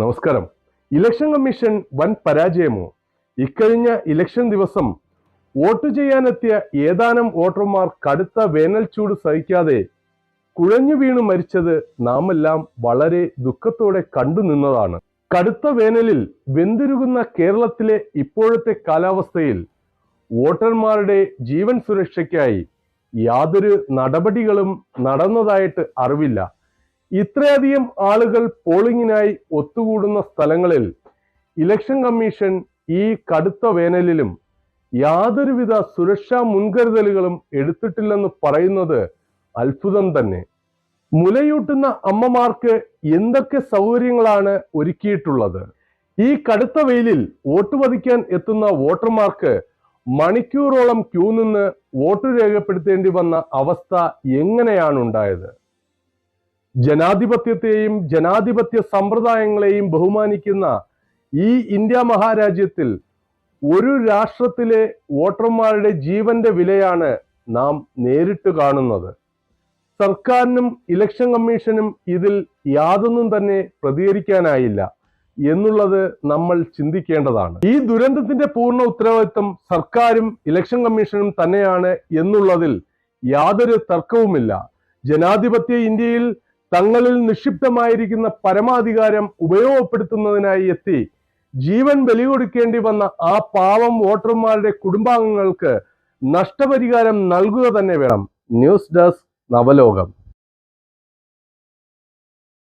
നമസ്കാരം. Election commission വൻ പരാജയമോ? ഇക്കഴിഞ്ഞ ഇലക്ഷൻ ദിവസം വോട്ട് ചെയ്യാനെത്തിയ ഏതാനും വോട്ടർമാർ കടുത്ത വേനൽ ചൂട് സഹിക്കാതെ കുഴഞ്ഞു വീണു മരിച്ചത് നാമെല്ലാം വളരെ ദുഃഖത്തോടെ കണ്ടു നിന്നതാണ്. കടുത്ത വേനലിൽ വെന്തുരുകുന്ന കേരളത്തിലെ ഇപ്പോഴത്തെ കാലാവസ്ഥയിൽ വോട്ടർമാരുടെ ജീവൻ സുരക്ഷയ്ക്കായി യാതൊരു നടപടികളും നടന്നതായിട്ട് അറിവില്ല. ഇത്രയധികം ആളുകൾ പോളിങ്ങിനായി ഒത്തുകൂടുന്ന സ്ഥലങ്ങളിൽ ഇലക്ഷൻ കമ്മീഷൻ ഈ കടുത്ത വേനലിലും യാതൊരുവിധ സുരക്ഷാ മുൻകരുതലുകളും എടുത്തിട്ടില്ലെന്ന് പറയുന്നത് അത്ഭുതം തന്നെ. മുലയൂട്ടുന്ന അമ്മമാർക്ക് എന്തൊക്കെ സൗകര്യങ്ങളാണ് ഒരുക്കിയിട്ടുള്ളത്? ഈ കടുത്ത വെയിലിൽ വോട്ട് പതിക്കാൻ എത്തുന്ന വോട്ടർമാർക്ക് മണിക്കൂറോളം ക്യൂ നിന്ന് വോട്ട് രേഖപ്പെടുത്തേണ്ടി വന്ന അവസ്ഥ എങ്ങനെയാണ് ഉണ്ടായത്? ജനാധിപത്യത്തെയും ജനാധിപത്യ സമ്പ്രദായങ്ങളെയും ബഹുമാനിക്കുന്ന ഈ ഇന്ത്യ മഹാരാജ്യത്തിൽ ഒരു രാഷ്ട്രത്തിലെ വോട്ടർമാരുടെ ജീവന്റെ വിലയാണ് നാം നേരിട്ട് കാണുന്നത്. സർക്കാരിനും ഇലക്ഷൻ കമ്മീഷനും ഇതിൽ യാതൊന്നും തന്നെ പ്രതികരിക്കാനായില്ല എന്നുള്ളത് നമ്മൾ ചിന്തിക്കേണ്ടതാണ്. ഈ ദുരന്തത്തിന്റെ പൂർണ ഉത്തരവാദിത്വം സർക്കാരും ഇലക്ഷൻ കമ്മീഷനും തന്നെയാണ് എന്നുള്ളതിൽ യാതൊരു തർക്കവുമില്ല. ജനാധിപത്യ ഇന്ത്യയിൽ തങ്ങളിൽ നിക്ഷിപ്തമായിരിക്കുന്ന പരമാധികാരം ഉപയോഗപ്പെടുത്തുന്നതിനായി എത്തി ജീവൻ ബലികൊടുക്കേണ്ടി വന്ന ആ പാവം വോട്ടർമാരുടെ കുടുംബാംഗങ്ങൾക്ക് നഷ്ടപരിഹാരം നൽകുക തന്നെ വേണം. News desk Navalokam.